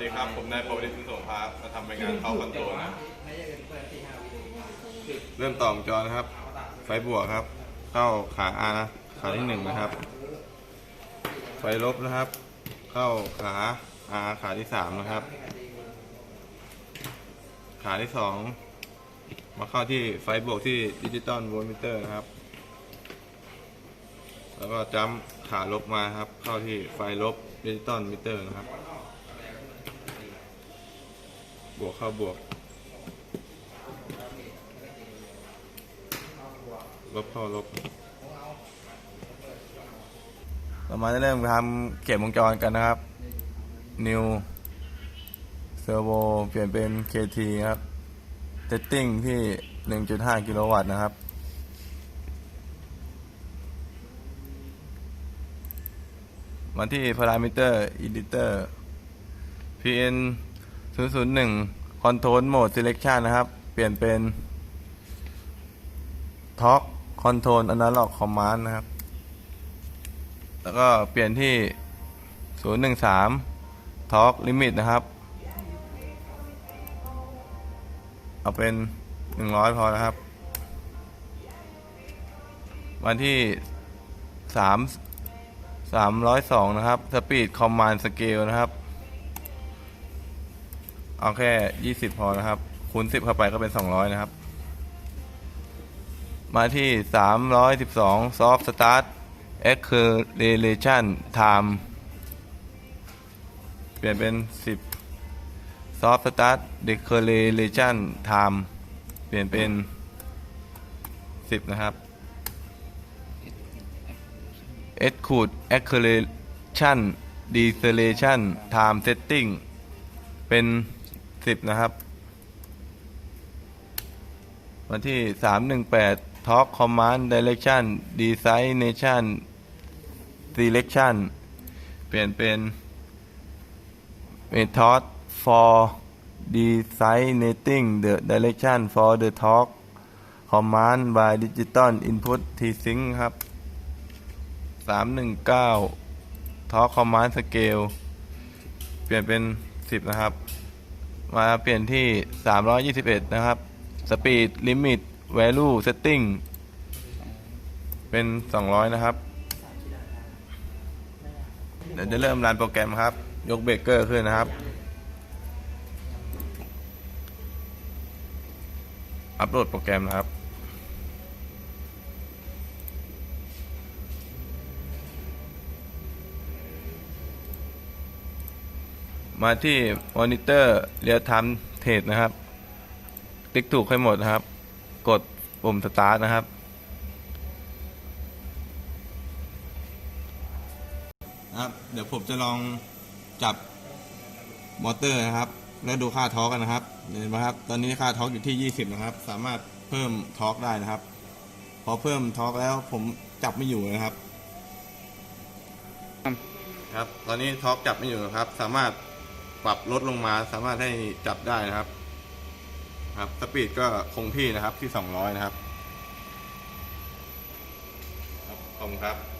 ดีครับ ผมนายปวริศสิงห์โสภามาทำรายงานเข้าคอนโทรลนะ เริ่มต่อวงจรนะครับ ไฟบวกครับ เข้าขาอานะ ขาที่หนึ่งนะครับ ไฟลบนะครับ เข้าขาอาขาที่สามนะครับ ขาที่สองมาเข้าที่ไฟบวกที่ดิจิตอลโวลต์มิเตอร์นะครับ แล้วก็จัมป์ขาลบมาครับ เข้าที่ไฟลบดิจิตอลมิเตอร์นะครับ บวกเข้าบวก ลบเข้าลบ เรามาเริ่มทำเข็มวงจรกันนะครับ New Servo เปลี่ยนเป็น KT ครับ Setting ที่ 1.5 กิโลวัตต์นะครับมาที่ Parameter Editor PN 001 Control Mode Selection นะครับ เปลี่ยนเป็น Torque Control Analog Command นะครับ แล้วก็เปลี่ยนที่ 013 Torque Limit นะครับ เอาเป็น 100 พอนะครับมาที่ 3 302 นะครับ Speed Command Scale นะครับ เอาแค่20พอนะครับ คูณ10เข้าไปก็เป็น200นะครับ มาที่312 Soft Start Acceleration Time เปลี่ยนเป็น10 Soft Start Deceleration Time เปลี่ยนเป็น10นะครับ Execute Acceleration Deceleration Time Setting เป็น 10นะครับ วันที่318 Talk Command Direction Designation Selection เปลี่ยนเป็น Method for Designating the Direction for the Talk Command by Digital Input T-Sync ครับ 319 Talk Command Scale เปลี่ยนเป็น 10 นะครับ มาเปลี่ยนที่ 321 นะครับ Speed Limit Value Setting เป็น 200 นะครับ เดี๋ยวจะเริ่มรันโปรแกรมครับ ยกเบรกเกอร์ขึ้นนะครับ อัปโหลดโปรแกรมนะครับ มาที่มอนิเตอร์เรียลไทม์เทรดนะครับ ติ๊กถูกให้หมดนะครับ กดปุ่มสตาร์ทนะครับ ครับเดี๋ยวผมจะลองจับมอเตอร์นะครับ แล้วดูค่าทอร์กกันนะครับเห็นไหมครับ ตอนนี้ค่าทอร์กอยู่ที่ 20 นะครับ สามารถเพิ่มทอร์กได้นะครับ พอเพิ่มทอร์กแล้วผมจับไม่อยู่นะครับ ครับ ตอนนี้ทอร์กจับไม่อยู่นะครับ สามารถ ปรับลดลงมาสามารถให้จับได้นะครับ ครับสปีดก็คงที่นะครับที่ 200 นะครับ ครับขอบคุณครับ